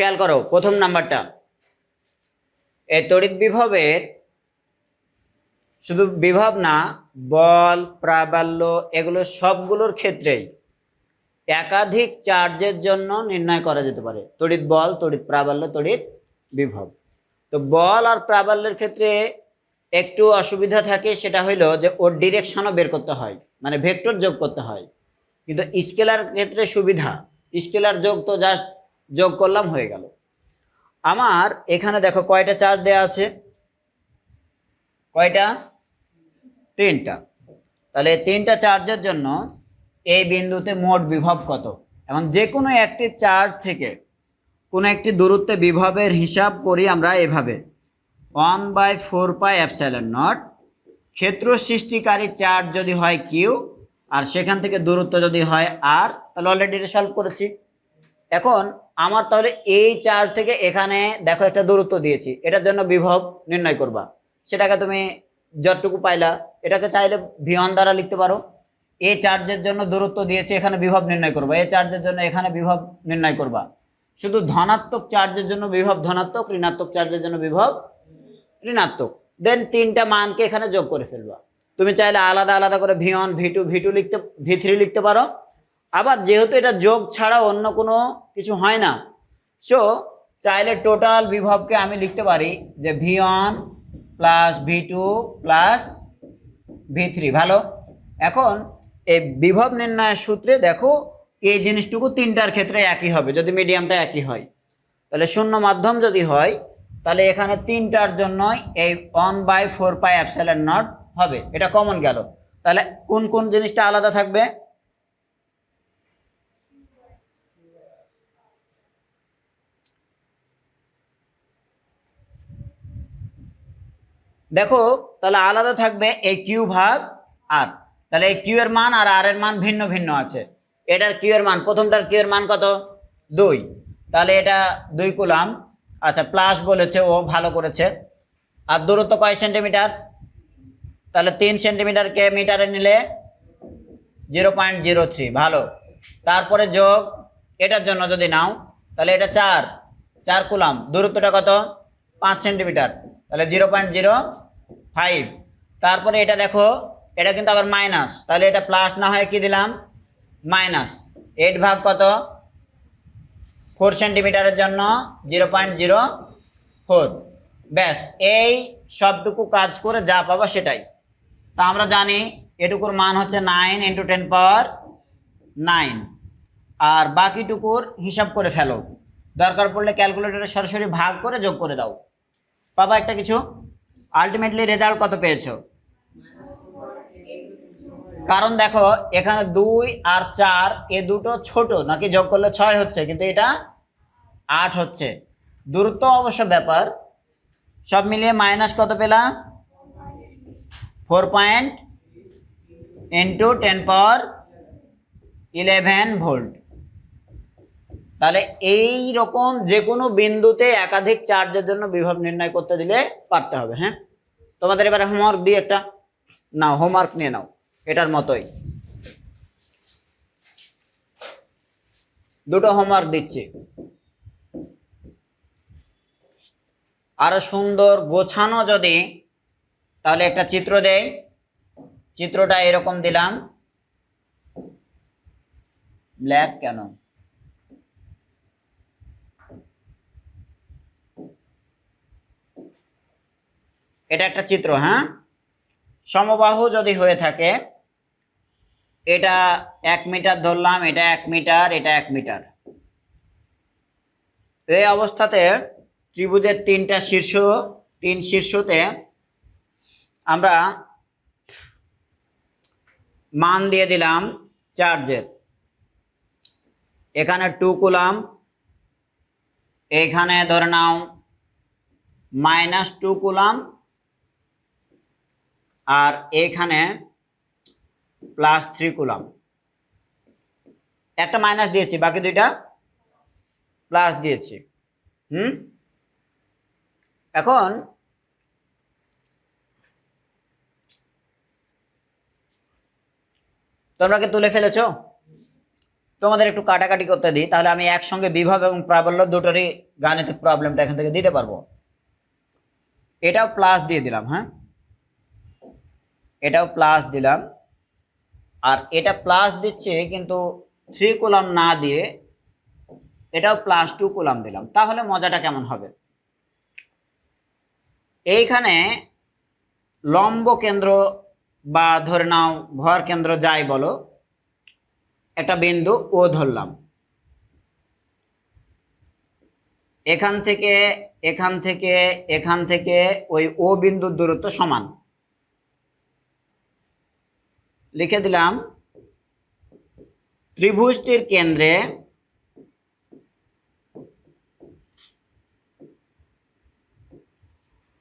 খেয়াল করো, প্রথম নাম্বারটা। এই তড়িৎ বিভবের শুধু বিভব না, বল, প্রাবল্য, এগুলো সবগুলোর ক্ষেত্রেই একাধিক চার্জের জন্য নির্ণয় করা যেতে পারে। তড়িৎ বল, তড়িৎ প্রাবল্য, তড়িৎ বিভব। তো বল আর প্রাবল্যের ক্ষেত্রে একটু অসুবিধা থাকে, সেটা হইল যে ওর ডিরেকশনও বের করতে হয় মানে ভেক্টর যোগ করতে হয়। কিন্তু স্কেলার ক্ষেত্রে সুবিধা। স্কেলার যোগ তো জাস্ট যোগ করলাম, হয়ে গেল। আমার এখানে দেখো কয়টা চার্জ দেয়া আছে? কয়টা? তিনটা। তাহলে তিনটা চার্জের জন্য এই বিন্দুতে মোট বিভব কত? এখন যে কোনো একটি চার্জ থেকে কোনো একটি দূরত্বে বিভবের হিসাব করি আমরা এভাবে। One by four pi epsilon naught ক্ষেত্র সৃষ্টিকারী চার্জ যদি হয় কিউ আর সেখান থেকে দূরত্ব যদি হয় আর তাহলে অলরেডি এটা সলভ করেছি। এখন আমার তাহলে এই চার্জ থেকে এখানে দেখো একটা দূরত্ব দিয়েছি। এটার জন্য বিভব নির্ণয় করবা। সেটাকে তুমি যতটুকু পাইলা, এটাকে চাইলে ভিয়ন দ্বারা লিখতে পারো। এ চার্জের জন্য দূরত্ব দিয়েছে, এখানে বিভব নির্ণয় করবা। এই চার্জের জন্য এখানে বিভব নির্ণয় করবা। শুধু ধনাত্মক চার্জের জন্য বিভব ধনাত্মক, ঋণাত্মক চার্জের জন্য বিভব ঋণাত্মক। দেন তিনটা মানকে এখানে যোগ করে ফেলবা। তুমি চাইলে আলাদা আলাদা করে V one V two V two লিখতে ভি থ্রি লিখতে পারো। আবার যেহেতু এটা যোগ ছাড়া অন্য কোনো কিছু হয় না সো চাইলে টোটাল বিভবকে আমি লিখতে পারি যে V one plus V two plus V three ভালো? এখন এই বিভব নির্ণয়ের সূত্রে দেখো এই জিনিসটুকু তিনটার ক্ষেত্রে একই হবে, যদি মিডিয়ামটা একই হয়। তাহলে শূন্য মাধ্যম যদি হয়, তাহলে এখানে তিনটার জন্যই এই one by four pi epsilon naught হবে, এটা কমন গেল। তাহলে কোন কোন জিনিসটা আলাদা থাকবে? দেখো, তাহলে আলাদা থাকবে এই কিউ ভাগ আর তাহলে এই কিউ এর মান আর আর এর মান ভিন্ন ভিন্ন আছে। এটার কিউ এর মান, প্রথমটার কিউ এর মান কত? দুই। তাহলে এটা দুই কুলাম। আচ্ছা প্লাস বলেছে, ও ভালো করেছে। আর দূরত্ব কয় সেন্টিমিটার তাহলে তিন সেন্টিমিটারকে মিটারে নিলে? জিরো পয়েন্ট জিরো থ্রি ভালো। তারপরে যোগ, এটার জন্য যদি নাও, তাহলে এটা চার। চার কুলাম। দূরত্বটা কত? পাঁচ সেন্টিমিটার তাহলে জিরো পয়েন্ট জিরো ফাইভ। তারপরে এটা দেখো, এটা কিন্তু আবার মাইনাস। তাহলে এটা প্লাস না হয় কি দিলাম? মাইনাস। এইট ভাগ কত? ফোর সেন্টিমিটারের জন্য জিরো পয়েন্ট জিরো ফোর। ব্যাস, এই সবটুকু কাজ করে যা পাবা সেটাই। তা আমরা জানি এটুকুর মান হচ্ছে nine into ten power nine আর বাকিটুকুর হিসাব করে ফেলো। দরকার পড়লে ক্যালকুলেটরে সরাসরি ভাগ করে যোগ করে দাও। পাবা একটা কিছু? আলটিমেটলি রেজাল্ট কত পেয়েছ? কারণ দেখো, এখানে দুই আর চার, এ দুটো ছোট, নাকি যোগ করলে ছয় হচ্ছে, কিন্তু এটা আট হচ্ছে। দূরত্ব অবশ্য ব্যাপার। সব মিলিয়ে মাইনাস কত পেলাম four point into ten power eleven volt তাহলে এই রকম যে কোনো বিন্দুতে একাধিক চার্জের জন্য বিভব নির্ণয় করতে দিলে পারতে হবে হ্যাঁ? তোমাদের এবারে হোমওয়ার্ক দিয়ে একটা, নাও হোমওয়ার্ক নিয়ে নাও, এটার মতোই। দুটো হোমওয়ার্ক দিচ্ছি। আরও সুন্দর গোছানো যদি, তাহলে একটা চিত্র দেই। চিত্রটা এরকম দিলাম। ব্ল্যাক কেন? এটা একটা চিত্র হ্যাঁ? সমবাহু যদি হয়ে থাকে, এটা এক মিটার ধরলাম, এটা এক মিটার, এটা এক মিটার। এই অবস্থাতে ত্রিভুজের তিনটা শীর্ষ, তিন শীর্ষতে আমরা মান দিয়ে দিলাম চার্জের। এখানে টু কুলাম, এখানে ধরে নাও মাইনাস টু কুলাম আর এখানে প্লাস থ্রি কুলাম একটা মাইনাস দিয়েছি, বাকি দুইটা প্লাস দিয়েছি। হুম? এখন তোমরা কি তুলে ফেলেছো? তোমাদের একটু কাটাকাটি করতে দিই, তাহলে আমি একসঙ্গে বিভব এবং প্রাবল্য দুটোরই গাণিতিক প্রবলেমটা এখান থেকে দিতে পারব। এটাও প্লাস দিয়ে দিলাম হ্যাঁ? এটাও প্লাস দিলাম। আর এটা প্লাস দিচ্ছে কিন্তু থ্রি কোলাম না দিয়ে এটাও প্লাস টু কোলাম দিলাম। তাহলে মজাটা কেমন হবে? এইখানে লম্ব কেন্দ্র বা ধরে নাও ভর কেন্দ্র যাই বলো, একটা বিন্দু ও ধরলাম। এখান থেকে এখান থেকে এখান থেকে ওই ও বিন্দুর দূরত্ব সমান। লিখে দিলাম, ত্রিভুজটির কেন্দ্রে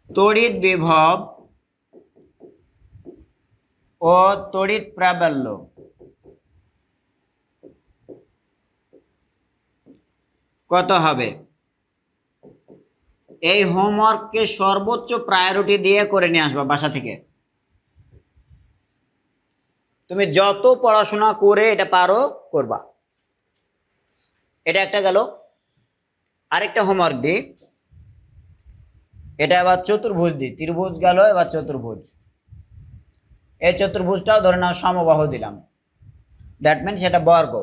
তড়িৎ বিভব ও তড়িৎ প্রাবল্য। কত হবে? এই হোমওয়ার্ককে সর্বোচ্চ প্রায়োরিটি দিয়ে করে নিয়ে আসবা বাসা থেকে। তুমি যত পড়াশোনা করে এটা পারো, করবা। এটা একটা গেল। আরেকটা হোমওয়ার্ক দিই এটা এবার চতুর্ভুজ দিই ত্রিভুজ গেল, এবার চতুর্ভুজ। এই চতুর্ভুজটাও ধরে নাও সমবাহ দিলাম। দ্যাট মিনস এটা বর্গ।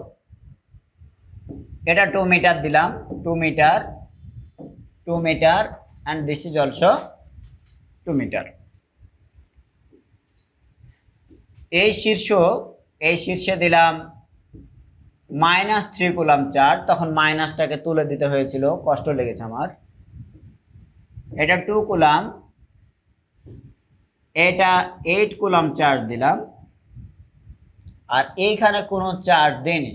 এটা টু মিটার দিলাম। Two metre two metre and this is also two metre এই শীর্ষ, এই শীর্ষে দিলাম মাইনাস থ্রি কুলাম চার তখন মাইনাসটাকে তুলে দিতে হয়েছিল, কষ্ট লেগেছে আমার। এটা টু কুলাম এটা এইট কুলাম চার্জ দিলাম, আর এইখানে কোনো চার্জ দেনি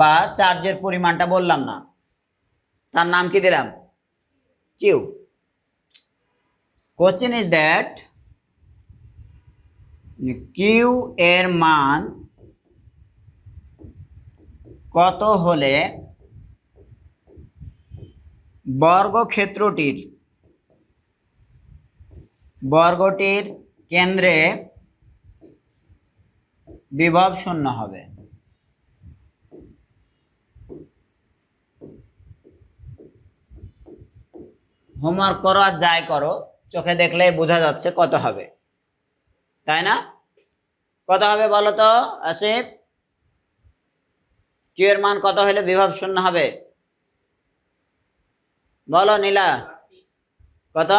বা চার্জের পরিমাণটা বললাম না। তার নাম কি দিলাম? Q question is that Q এর মান কত হলে বর্গক্ষেত্রটির বর্গটির কেন্দ্রে বিভব শূন্য হবে? হোমওয়ার্ক করো আর যাই করো, চোখে দেখলে বোঝা যাচ্ছে কত হবে। তাই না? কত হবে বলো তো, আসিফ? কিউ এর মান কত হলে বিভব শূন্য হবে? বলো নীলা। কত?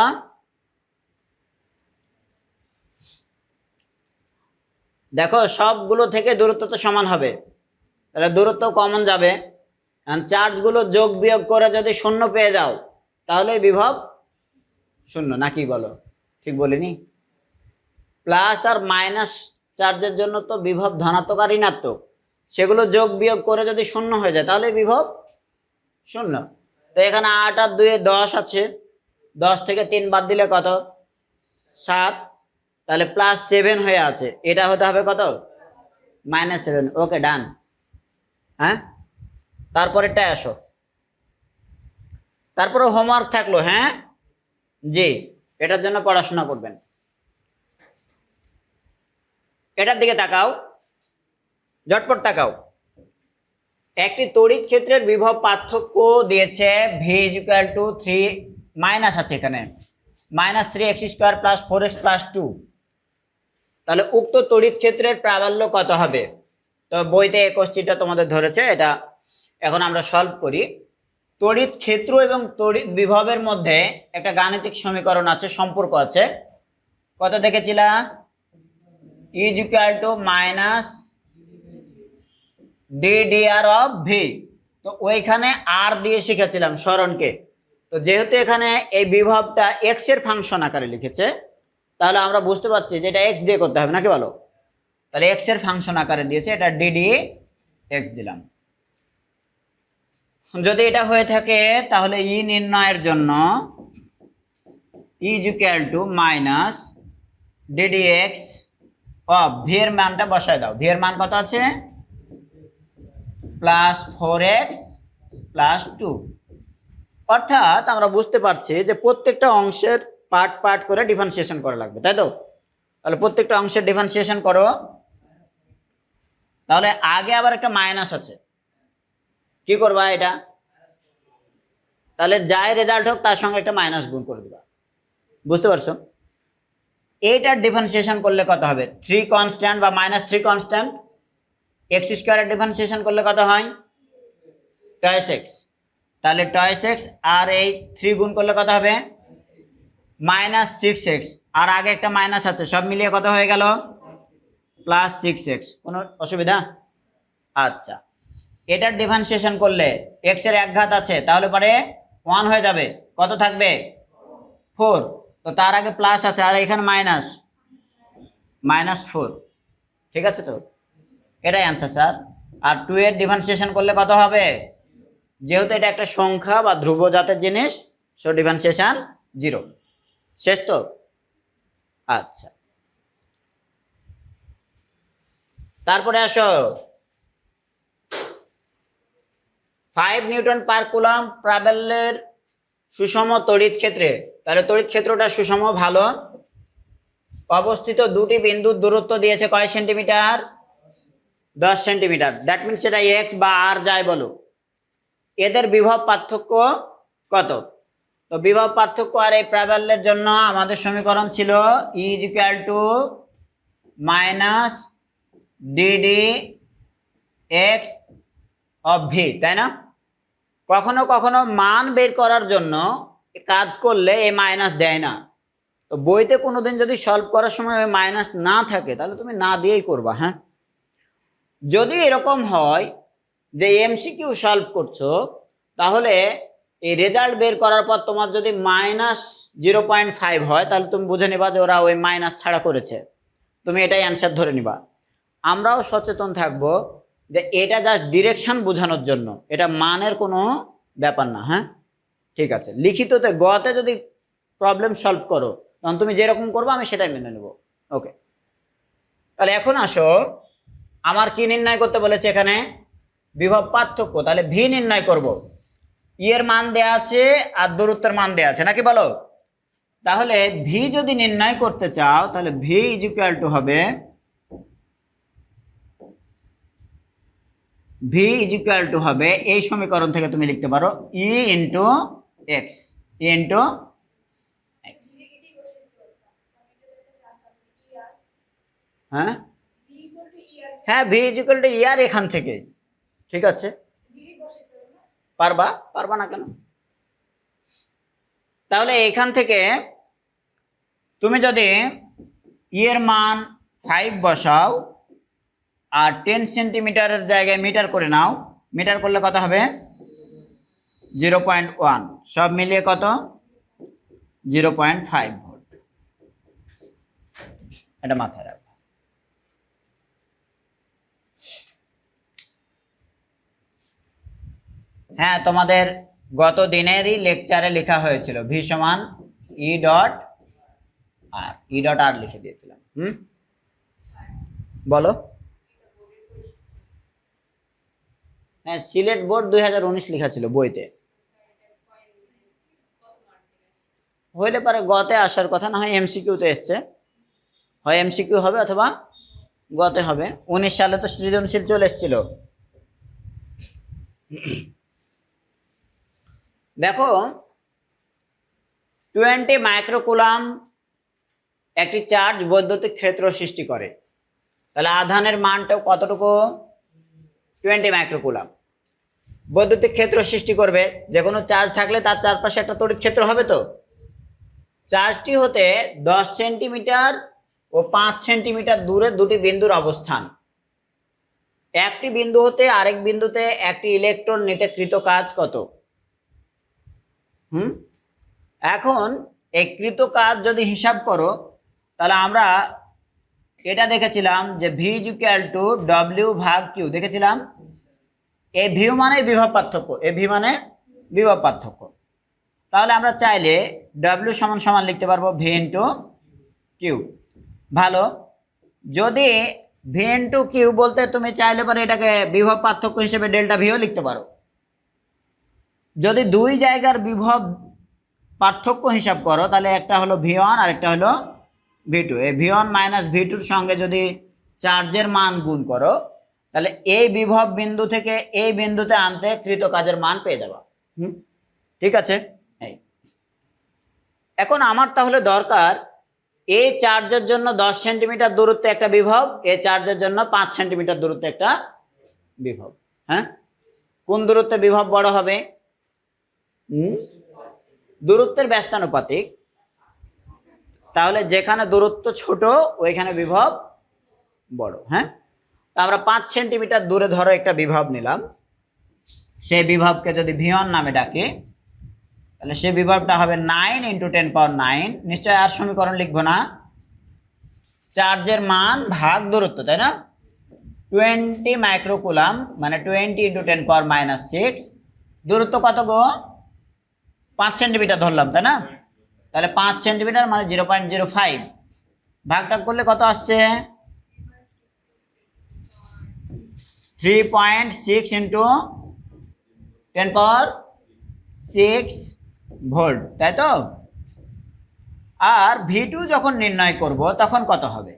দেখো, সবগুলো থেকে দূরত্ব তো সমান হবে। তাহলে দূরত্ব কমন যাবে। চার্জগুলো যোগ বিয়োগ করে যদি শূন্য পেয়ে যাও তাহলে বিভব শূন্য। নাকি বলো? ঠিক বলিনি? প্লাস আর মাইনাস চার্জের জন্য তো বিভব ধনাত্মক আর ঋণাত্মক। সেগুলো যোগ বিয়োগ করে যদি শূন্য হয়ে যায়, তাহলে বিভব শূন্য। তো এখানে আট আর দুয়ে দশ আছে। দশ থেকে তিন বাদ দিলে কত? সাত। তাহলে প্লাস সেভেন হয়ে আছে। এটা হতে হবে কত? Minus seven. Okay, done. হ্যাঁ? তারপরেরটা আসো। তারপরে হোমওয়ার্ক থাকল হ্যাঁ? জি, এটার জন্য পড়াশোনা করবেন। এটার দিকে তাকাও। ঝটপট তাকাও। একটি তড়িৎ ক্ষেত্রের বিভব পার্থক্য দিয়েছে V equal to three minus আছে এখানে। Minus three x square plus four x plus two তাহলে উক্ত তড়িৎ ক্ষেত্রের প্রাবল্য কত হবে? তো বইতে কোশ্চিনটা তোমাদের ধরেছে, এটা এখন আমরা সলভ করি। তড়িৎ ক্ষেত্র এবং তড়িৎ বিভবের মধ্যে একটা গাণিতিক সমীকরণ আছে, সম্পর্ক আছে। কত দেখেছিলা? Is equal to minus d d r of V তো ওইখানে আর দিয়ে শিখেছিলাম স্মরণকে। তো যেহেতু এখানে এই বিভবটা এক্সের ফাংশন আকারে লিখেছে, তাহলে আমরা বুঝতে পারছি যে এটা এক্স দিয়ে করতে হবে, নাকি বলো? তাহলে এক্সের ফাংশন আকারে দিয়েছে, এটা ডিডি এক্স দিলাম। যদি এটা হয়ে থাকে, তাহলে ই নির্ণয়ের জন্য is equal to minus d d x V এর মানটা বসায় দাও। ভি এর মান কত আছে? Plus four x plus two অর্থাৎ আমরা বুঝতে পারছি যে প্রত্যেকটা অংশের পার্ট পার্ট করে ডিফারেন্সিয়েশন করা লাগবে, তাই তো? তাহলে প্রত্যেকটা অংশের ডিফারেন্সিয়েশন করো। তাহলে আগে আবার একটা মাইনাস আছে। কি করবা এটা? তাহলে যাই রেজাল্ট হোক, তার সঙ্গে একটা মাইনাস গুণ করে দিবা। বুঝতে পারছ? এইটার ডিফারেন্সিয়েশন করলে কত হবে? থ্রি কনস্ট্যান্ট বা মাইনাস থ্রি কনস্ট্যান্ট এক্স স্কোয়ারের ডিফারেন্সিয়েশন করলে কত হয়? টয়েস এক্স তাহলে টয়েস এক্স আর এই থ্রি গুণ করলে কত হবে? মাইনাস সিক্স এক্স আর আগে একটা মাইনাস আছে, সব মিলিয়ে কত হয়ে গেল? প্লাস সিক্স এক্স কোনো অসুবিধা? আচ্ছা। এটার ডিফারেন্সিয়েশন করলে এক্সের এক ঘাত আছে, তাহলে পরে ওয়ান হয়ে যাবে। কত থাকবে? ফোর তো তার আগে প্লাস আছে, আর এখানে মাইনাস মাইনাস ফোর ঠিক আছে তো? এটাই অ্যান্সার স্যার আর টু এর ডিফারেন্সিয়েশন করলে কত হবে? যেহেতু এটা একটা সংখ্যা বা ধ্রুব জাতের জিনিস সো ডিফারেন্সিয়েশন জিরো শেষ তো? আচ্ছা। তারপরে আসো। ফাইভ নিউটন পার কুলাম সুষম তড়িৎ ক্ষেত্রে তাহলে তড়িৎ ক্ষেত্রটা সুষম, ভালো। অবস্থিত দুটি বিন্দুর দূরত্ব দিয়েছে কয় সেন্টিমিটার? দশ সেন্টিমিটার। দ্যাট মিনস সেটা এক্স বা আর যাই বলো এদের বিভব পার্থক্য কত? তো বিভব পার্থক্য আর এই প্রাবল্যের জন্য আমাদের সমীকরণ ছিল is equal to minus d d x of V তাই না? কখনো কখনো মান বের করার জন্য কাজ করলে এ মাইনাস দেয় না। তো বইতে কোনোদিন যদি সলভ করার সময় ওই মাইনাস না থাকে, তাহলে তুমি না দিয়েই করবা হ্যাঁ? যদি এরকম হয় যে এমসিকিউ সলভ করছ, তাহলে এই রেজাল্ট বের করার পর তোমার যদি মাইনাস জিরো পয়েন্ট ফাইভ হয়, তাহলে তুমি বুঝে নিবা যে ওরা ওই মাইনাস ছাড়া করেছে। তুমি এটাই অ্যান্সার ধরে নিবা। আমরাও সচেতন থাকব যে এটা জাস্ট ডিরেকশন বোঝানোর জন্য। এটা মানের কোনো ব্যাপার না হ্যাঁ? ঠিক আছে। লিখিততে গতে যদি প্রবলেম সলভ করো, তখন তুমি যেরকম করব, আমি সেটাই মেনে নেব। ওকে তাহলে এখন আসো, আমার কি নির্ণয় করতে বলেছে এখানে? বিভব পার্থক্য, তাহলে ভি নির্ণয় করব। ই এর মান দেয়া আছে আর দূরত্বের মান দেয়া আছে, নাকি বলো? তাহলে ভি যদি নির্ণয় করতে চাও, তাহলে ভি ইজ ইকুয়াল টু হবে ভি ইজ ইকুয়াল টু হবে, এই সমীকরণ থেকে তুমি লিখতে পারো E into x into x হ্যাঁ হ্যাঁ ভি ইজ ইকুয়াল টু ইয়ার এখান থেকে। ঠিক আছে? পারবা? পারবা না কেন? তাহলে এখান থেকে তুমি যদি ইয়ের মান ফাইভ বসাও আর টেন সেন্টিমিটারের জায়গায় মিটার করে নাও মিটার করলে কত হবে? জিরো পয়েন্ট ওয়ান, সব মিলিয়ে কত? Zero point five volt. এটা মাথায় রাখব হ্যাঁ তোমাদের গত দিনেরই লেকচারে লেখা হয়েছিল, ভি সমান ই ডট আর, ই ডট আর লিখে দিয়েছিলাম, হুম? বলো। হ্যাঁ সিলেট বোর্ড দুই হাজার উনিশ লেখা ছিল বইতে। হইলে পারে গতে আসার কথা, না হয় এমসিকিউতে এসছে। হয় এমসিকিউ হবে অথবা গতে হবে। উনিশ সালে তো সৃজনশীল চলে এসেছিল। দেখো টোয়েন্টি মাইক্রোকুলাম একটি চার্জ বৈদ্যুতিক ক্ষেত্র সৃষ্টি করে। তাহলে আধানের মানটাও কতটুকু? টোয়েন্টি মাইক্রোকুলাম বৈদ্যুতিক ক্ষেত্র সৃষ্টি করবে। যে কোনো চার্জ থাকলে তার চারপাশে একটা তড়িৎ ক্ষেত্র হবে তো? চার্জটি হতে দশ সেন্টিমিটার ও পাঁচ সেন্টিমিটার দূরে দুটি বিন্দুর অবস্থান। একটি বিন্দু হতে আরেক বিন্দুতে একটি ইলেকট্রন নিতে কৃত কাজ কত? হুম? এখন এই কৃত কাজ যদি হিসাব করো, তাহলে আমরা এটা দেখেছিলাম যে ভি ইকুয়াল টু ডব্লিউ ভাগ কিউ দেখেছিলাম? এ ভিউ মানে বিভব পার্থক্য, এ ভি মানে বিভব পার্থক্য। তাহলে আমরা চাইলে ডব্লিউ সমান সমান লিখতে পারব ভি ইন্টু কিউ ভালো। যদি ভি ইন্টু কিউ বলতে তুমি চাইলে পরে এটাকে বিভব পার্থক্য হিসেবে ডেল্টা ভিও লিখতে পারো। যদি দুই জায়গার বিভব পার্থক্য হিসাব করো, তাহলে একটা হলো ভি ওয়ান আর একটা হলো ভি টু এই ভি ওয়ান মাইনাস ভি টুর সঙ্গে যদি চার্জের মান গুণ করো, তাহলে এই বিভব বিন্দু থেকে এই বিন্দুতে আনতে কৃত কাজের মান পেয়ে যাবা। হুম? ঠিক আছে? এখন আমার তাহলে দরকার এ চার্জের জন্য দশ সেন্টিমিটার দূরত্বে একটা বিভব এ চার্জের জন্য পাঁচ সেন্টিমিটার দূরত্বে একটা বিভব হ্যাঁ? কোন দূরত্বে বিভব বড় হবে? দূরত্বের ব্যস্তানুপাতিক। তাহলে যেখানে দূরত্ব ছোট, ওইখানে বিভব বড় হ্যাঁ? তা আমরা পাঁচ সেন্টিমিটার দূরে ধরো একটা বিভব নিলাম। সেই বিভবকে যদি ভিয়ন নামে ডাকে তাহলে সেই বিভবটা হবে nine into ten power nine নিশ্চয় আর সমীকরণ লিখব না। চার্জের মান ভাগ দূরত্ব, তাই না? টোয়েন্টি মাইক্রোকুলাম মানে twenty into ten power minus six দূরত্ব কত গো? পাঁচ সেন্টিমিটার ধরলাম, তাই না? তাহলে পাঁচ সেন্টিমিটার মানে জিরো পয়েন্ট জিরো ফাইভ ভাগটা করলে কত আসছে? Three point six into ten power six volt, তাই তো? আর ভি টু যখন নির্ণয় করব, তখন কত হবে?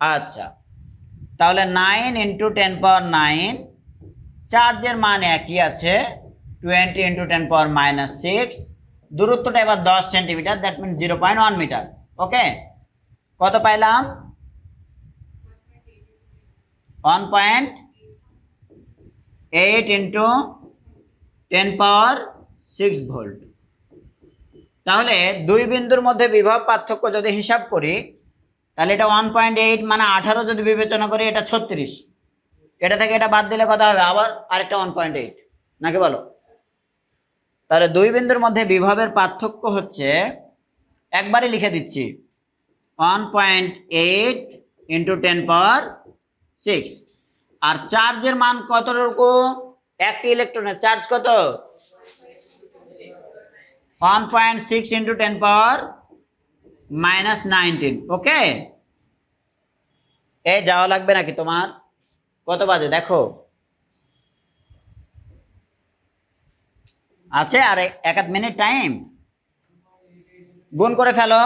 আচ্ছা তাহলে nine into ten power nine চার্জের মান একই আছে twenty into ten power minus six দূরত্বটা এবার দশ centimetre that mean zero point one metre okay কত পাইলাম? One point eight into ten power six volt. তাহলে দুই বিন্দুর মধ্যে বিভব পার্থক্য যদি হিসাব করি, তাহলে এটা ওয়ান পয়েন্ট এইট মানে আঠারো যদি বিবেচনা করি, এটা ছত্রিশ। এটা থেকে এটা বাদ দিলে কথা হবে, আবার আরেকটা ওয়ান পয়েন্ট এইট নাকি বলো? তাহলে দুই বিন্দুর মধ্যে বিভবের পার্থক্য হচ্ছে, একবারই লিখে দিচ্ছি one point eight into ten power six আর চার্জের মান কতটুকু? একটি ইলেকট্রনের চার্জ কত? One point six into ten power minus nineteen okay এ যাওয়া লাগবে নাকি তোমার? কত বাজে? দেখো। আছে আর এক আধ মিনিট টাইম গুণ করে ফেলো।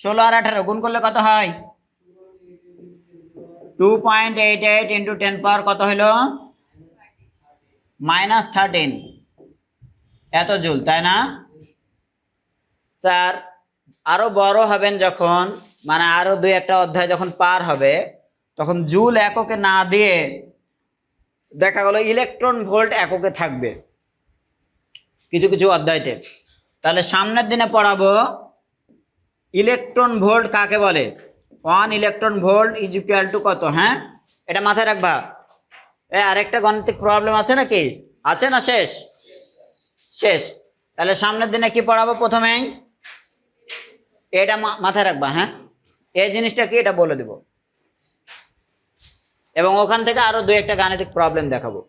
ষোলো আর আঠারো, গুণ করলে কত হয়? Two point eight eight into ten power কত হলো? Minus thirteen. এত জুল, তাই না? স্যার আরও বড় হবেন যখন মানে আরও দুই একটা অধ্যায় যখন পার হবে, তখন জুল এককে না দিয়ে দেখা গেল ইলেকট্রন ভোল্ট এককে থাকবে। কিছু কিছু অধ্যায়তে। তাহলে সামনের দিনে পড়াবো, ইলেকট্রন ভোল্ট কাকে বলে? One electron volt is equal to কত হ্যাঁ? এটা মাথায় রাখবা। আরেকটা গণিতিক প্রবলেম আছে নাকি? আছে না শেষ? শেষ। তাহলে সামনের দিনে কি পড়াবো প্রথমেই? এটা মাথায় রাখবা হ্যাঁ? এই জিনিসটা কি, এটা বলে দেব। এবং ওখান থেকে আরও দু একটা গাণিতিক প্রবলেম দেখাবো।